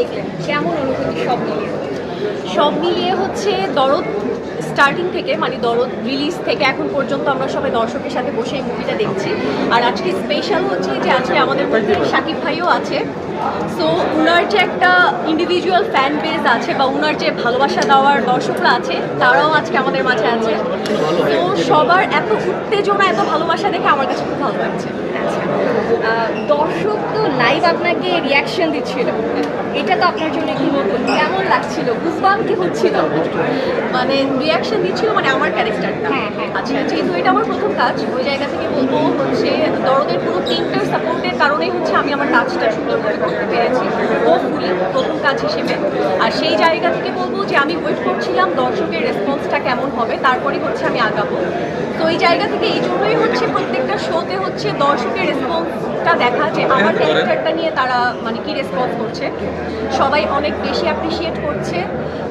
দেখলেন, কেমন অনুভূতি সব মিলিয়ে? সব মিলিয়ে হচ্ছে দরদ স্টার্টিং থেকে মানে দরদ রিলিজ থেকে এখন পর্যন্ত আমরা সবাই দর্শকের সাথে বসে এই মুভিটা দেখছি। আর আজকে স্পেশাল হচ্ছে যে আজকে আমাদের মধ্যে শাকিব ভাইও আছে। সো উনার যে একটা ইন্ডিভিজুয়াল ফ্যান বেস আছে বা উনার যে ভালোবাসা দেওয়ার দর্শকরা আছে, তারাও আজকে আমাদের মাঝে আছে। তো সবার এত উত্তেজনা, এত ভালোবাসা দেখে আমার কাছে খুব ভালো লাগছে। আচ্ছা দর্শক তো লাইভ আপনাকে রিয়াকশন দিচ্ছিল। এটা তো আপনার জন্য কি নতুন। কেমন লাগছিল? গুজবাম কি হচ্ছিল? মানে রিয়াকশন দিচ্ছিল মানে আমার ক্যারেক্টারটা হ্যাঁ, হ্যাঁ। আচ্ছা যেহেতু এটা আমার প্রথম কাজ ওই জায়গা থেকে বলব হচ্ছে দরদের পুরো টিমটার সাপোর্টের কারণেই হচ্ছে আমি আমার কাজটা সুন্দর করে করতে পেরেছি। ও ফুলি প্রথম কাজ হিসেবে। আর সেই জায়গা থেকে বলব যে আমি ওয়েট করছিলাম দর্শকের রেসপন্সটা কেমন হবে তারপরে হচ্ছে আমি আগাবো। তো এই জায়গা থেকে এই জন্যই হচ্ছে প্রত্যেকটা শোতে হচ্ছে দর্শকের রেসপন্সটা দেখা যে আমার ক্যারেক্টারটা নিয়ে তারা মানে কি রেসপন্স করছে। সবাই অনেক বেশি অ্যাপ্রিসিয়েট করছে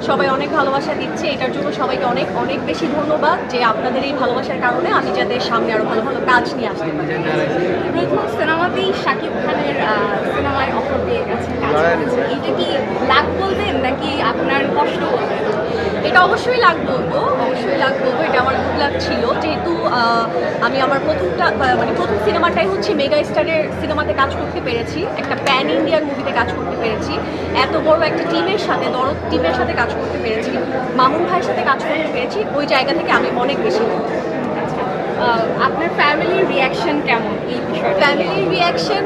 সবাই অনেক ভালোবাসা দিচ্ছে এটার জন্য সবাইকে অনেক অনেক বেশি ধন্যবাদ যে আপনাদের এই ভালোবাসার কারণে আমি যাদের সামনে আরও ভালো ভালো কাজ নিয়ে আসতে পারি। প্রথম সিনেমাতেই শাকিব খানের আহ, সিনেমায় অফার পেয়ে গেছে কাজ করেছে এটা কি লাভ বলবেন নাকি আপনার কষ্ট বলবেন এটা অবশ্যই লাগ বলব অবশ্যই লাগতো বলব এটা আমার খুব লাভ ছিল। যেহেতু আমি আমার প্রথমটা মানে প্রথম সিনেমাটাই হচ্ছে মেগা স্টারের সিনেমাতে কাজ করতে পেরেছি, একটা প্যান ইন্ডিয়ার মুভিতে কাজ করতে পেরেছি। এত বড় একটা টিমের সাথে, দরদ টিমের সাথে কাজ করতে পেরেছি। মামুন ভাইয়ের সাথে কাজ করতে পেরেছি, ওই জায়গা থেকে আমি অনেক বেশি আপনার ফ্যামিলির রিয়াকশন কেমন এই বিষয়টা ফ্যামিলির রিয়াকশন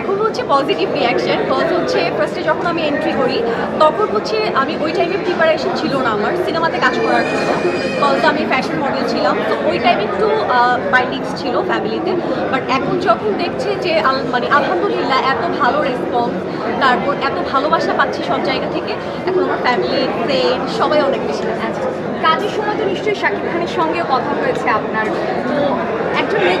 এখন হচ্ছে পজিটিভ রিয়াকশন কজ হচ্ছে ফার্স্টে যখন আমি এন্ট্রি করি, তখন হচ্ছে আমি ওই টাইমে প্রিপারেশন ছিল না আমার সিনেমাতে কাজ করার জন্য। কজ আমি ফ্যাশন মডেল ছিলাম। তো ওই টাইম একটু বাইন্ডিংস ছিল ফ্যামিলিতে বাট এখন যখন দেখছে যে মানে আলহামদুলিল্লাহ এত ভালো রেসপন্স তারপর এত ভালোবাসা পাচ্ছি সব জায়গা থেকে, এখন আমার ফ্যামিলি ফ্রেন্ড সবাই অনেক বেশি। আচ্ছা কাজের সময় তো নিশ্চয়ই শাকিব খানের সঙ্গেও কথা হয়েছে আপনার। তো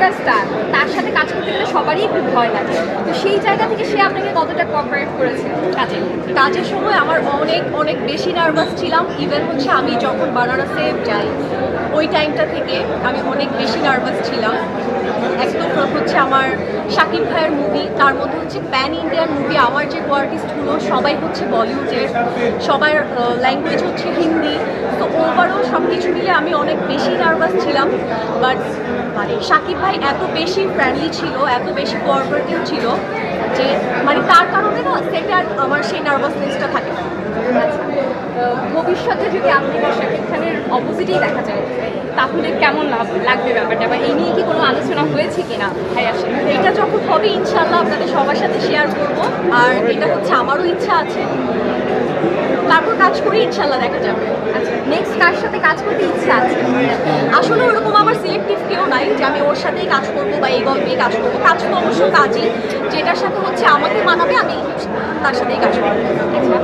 একজন মেগা স্টার তার সাথে কাজ করতে গেলে সবারই একটু ভয় লাগে। তো সেই জায়গা থেকে সে আপনাকে কতটা কোঅপারেট করেছে? কাজে কাজের সময় আমার অনেক অনেক বেশি নার্ভাস ছিলাম। ইভেন হচ্ছে আমি যখন বানারসে যাই ওই টাইমটা থেকে আমি অনেক বেশি নার্ভাস ছিলাম। একদম হচ্ছে আমার শাকিব ভাইয়ের মুভি তার মধ্যে হচ্ছে প্যান ইন্ডিয়ান মুভি আমার যে কোয়ার্টিস্টগুলো সবাই হচ্ছে বলিউডের সবার ল্যাঙ্গুয়েজ হচ্ছে হিন্দি ওভারঅল সব কিছু মিলে আমি অনেক বেশি নার্ভাস ছিলাম বাট মানে সাকিব ভাই এত বেশি ফ্রেন্ডলি ছিল, এত বেশি কোঅপারেটিভ ছিল যে মানে তার কারণে না সেটা আমার সেই নার্ভাসনেসটা থাকে না। আচ্ছা ভবিষ্যতে যদি আপনি শাকিব খানের অপোজিটেই দেখা যায়, তাহলে কেমন লাভ- লাগবে ব্যাপারটা? বা এই নিয়ে কি কোনো আলোচনা হয়েছে কিনা? ভাই, আসে। এটা যখন হবে ইনশাল্লাহ আপনাদের সবার সাথে শেয়ার করব। আর এটা হচ্ছে আমারও ইচ্ছা আছে তারপর কাজ করি, ইনশাল্লাহ দেখা যাবে। আচ্ছা নেক্সট কার সাথে কাজ করতে ইচ্ছা আছে? আসলে ওরকম আমার সিলেক্টিভ কেউ নাই যে আমি ওর সাথেই কাজ করব বা এই গল্পেই কাজ করব। কাজ তো অবশ্য কাজই, যেটার সাথে হচ্ছে আমাকে মানাবে, আমি তার সাথেই কাজ করব। আচ্ছা